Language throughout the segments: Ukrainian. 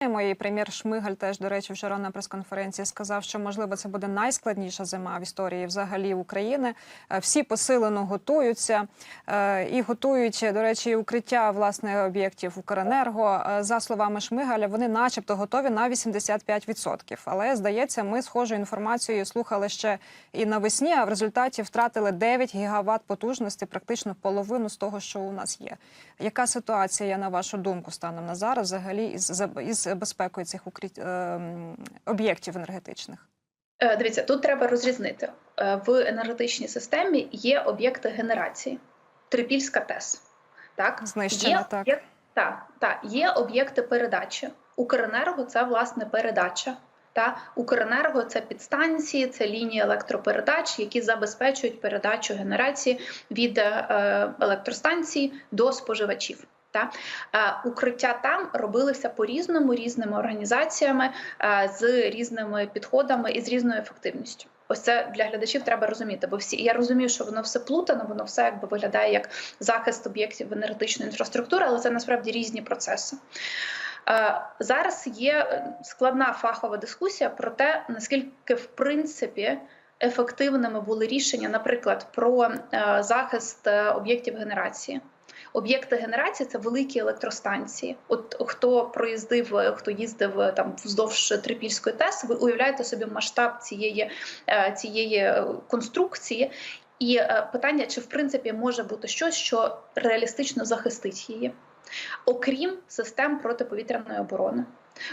І прем'єр Шмигаль теж, до речі, вчора на прес-конференції сказав, що можливо це буде найскладніша зима в історії взагалі України. Е, Всі посилено готуються е, і готують, до речі, укриття власне об'єктів Укренерго. Е, За словами Шмигаля, вони, начебто, готові на 85%. Але здається, ми схожу інформацію слухали ще і навесні. А в результаті втратили 9 гігават потужності, практично половину з того, що у нас є. Яка ситуація, на вашу думку, станом на зараз, взагалі із заб- безпекою цих укриття ем, об'єктів енергетичних? Е, Дивіться, тут треба розрізнити Е, в енергетичній системі. Є об'єкти генерації, Трипільська ТЕС. Так Знищена, є, так. Є, так, так, є об'єкти передачі. Укренерго це власне передача. Та Укренерго це підстанції, це лінії електропередач, які забезпечують передачу генерації від е, електростанцій до споживачів. Та е, укриття там робилися по різному різними організаціями е, з різними підходами і з різною ефективністю. Ось це для глядачів треба розуміти, бо всі я розумію, що воно все плутано, воно все якби виглядає як захист об'єктів енергетичної інфраструктури, але це насправді різні процеси. Е, Зараз є складна фахова дискусія про те, наскільки в принципі ефективними були рішення, наприклад, про захист об'єктів генерації. Об'єкти генерації це великі електростанції. От хто проїздив, е, хто їздив е, там вздовж Трипільської ТЕС, ви уявляєте собі масштаб цієї, е, цієї конструкції. І питання, чи в принципі може бути щось, що реалістично захистить її, окрім систем протиповітряної оборони.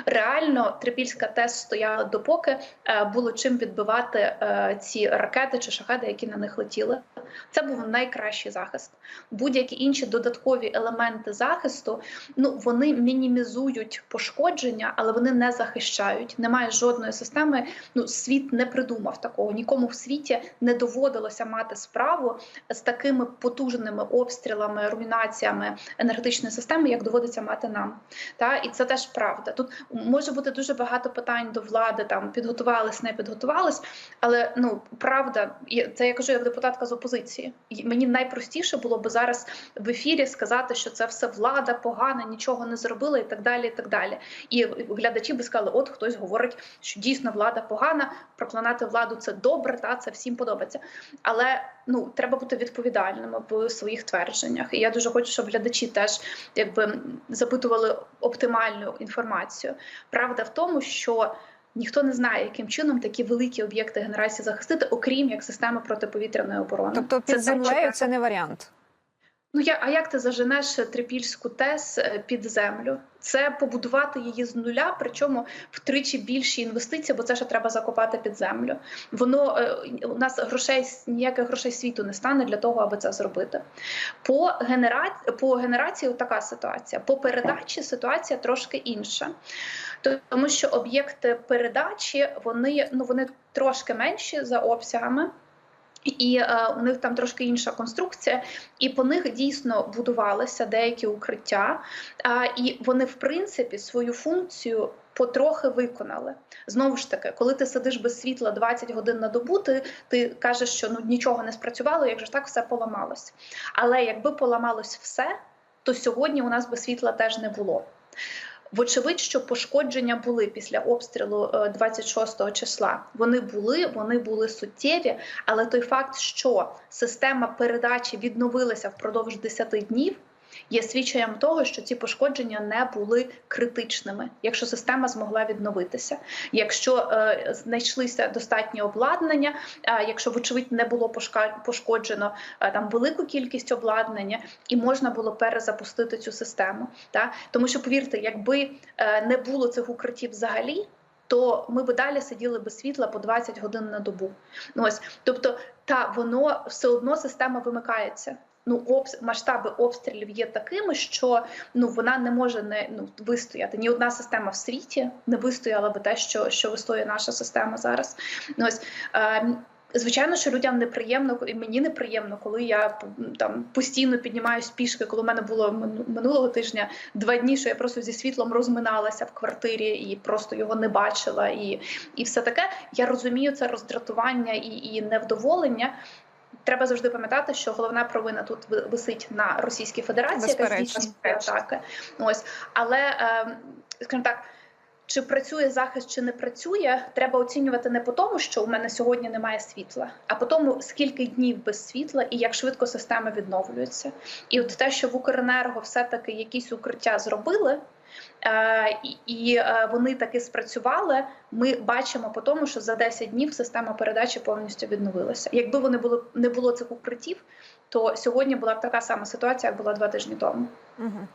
Реально, Трипільська ТЕС стояла допоки е, було чим відбивати е, ці ракети чи шахеди, які на них летіли. Це був найкращий захист. Будь-які інші додаткові елементи захисту, ну вони мінімізують пошкодження, але вони не захищають. Немає жодної системи. Ну світ не придумав такого. Нікому в світі не доводилося мати справу з такими потужними обстрілами, руйнаціями енергетичної системи, як доводиться мати нам. Та і це теж правда. Тут може бути дуже багато питань до влади, там підготувались, не підготувались, але ну правда, це я кажу як депутатка з опозиції. Мені найпростіше було би зараз в ефірі сказати, що це все влада погана, нічого не зробила, і так далі. І так далі. І глядачі би сказали, от хтось говорить, що дійсно влада погана, проклинати владу це добре, та це всім подобається. Але ну треба бути відповідальними в своїх твердженнях. І я дуже хочу, щоб глядачі теж якби запитували оптимальну інформацію. Правда в тому, що ніхто не знає, яким чином такі великі об'єкти генерації захистити, окрім як системи протиповітряної оборони. Тобто під Це землею це не варіант. Ну я а як ти заженеш трипільську ТЕС е, під землю? Це побудувати її з нуля, причому втричі більші інвестиції, бо це ще треба закопати під землю. Воно е, у нас грошей ніяких грошей світу не стане для того, аби це зробити. По генера... по генерації така ситуація. По передачі ситуація трошки інша, тому що об'єкти передачі вони ну вони трошки менші за обсягами. І е, у них там трошки інша конструкція, і по них дійсно будувалися деякі укриття, а, і вони, в принципі, свою функцію потрохи виконали. Знову ж таки, коли ти сидиш без світла 20 годин на добу, ти, ти кажеш, що ну нічого не спрацювало, як же так все поламалось. Але якби поламалось все, то сьогодні у нас би світла теж не було. Вочевидь, що пошкодження були після обстрілу е, 26 числа. Вони були, вони були суттєві, але той факт, що система передачі відновилася впродовж 10 днів, є свідченням того, що ці пошкодження не були критичними, якщо система змогла відновитися, якщо е, знайшлися достатні обладнання, якщо вочевидь не було пошкоджено е, там велику кількість обладнання, і можна було перезапустити цю систему. Та? Тому що повірте, якби е, не було цих укриттів взагалі. То ми би далі сиділи без світла по 20 годин на добу. Ну ось, тобто, та воно все одно система вимикається. Ну, обс... масштаби обстрілів є такими, що ну вона не може не ну вистояти. Ні одна система в світі не вистояла би те, що що вистоює наша система зараз. Ну ось. Е, Звичайно, що людям неприємно, і мені неприємно, коли я там постійно піднімаюсь пішки, коли в мене було минулого тижня два дні, що я просто зі світлом розминалася в квартирі і просто його не бачила, і, і все таке. Я розумію це роздратування і, і невдоволення. Треба завжди пам'ятати, що головна провина тут ви- висить на Російській Федерації, яка здійснює атаки. Ось, але е, скажімо так. чи працює захист, чи не працює, треба оцінювати не по тому, що у мене сьогодні немає світла, а по тому, скільки днів без світла і як швидко система відновлюється. І от те, що в Укренерго все-таки якісь укриття зробили. Е, І е, вони таки спрацювали. Ми бачимо по тому, що за 10 днів система передачі повністю відновилася. Якби вони були не було цих укриттів, то сьогодні була б така сама ситуація, як була два тижні тому. Мгм.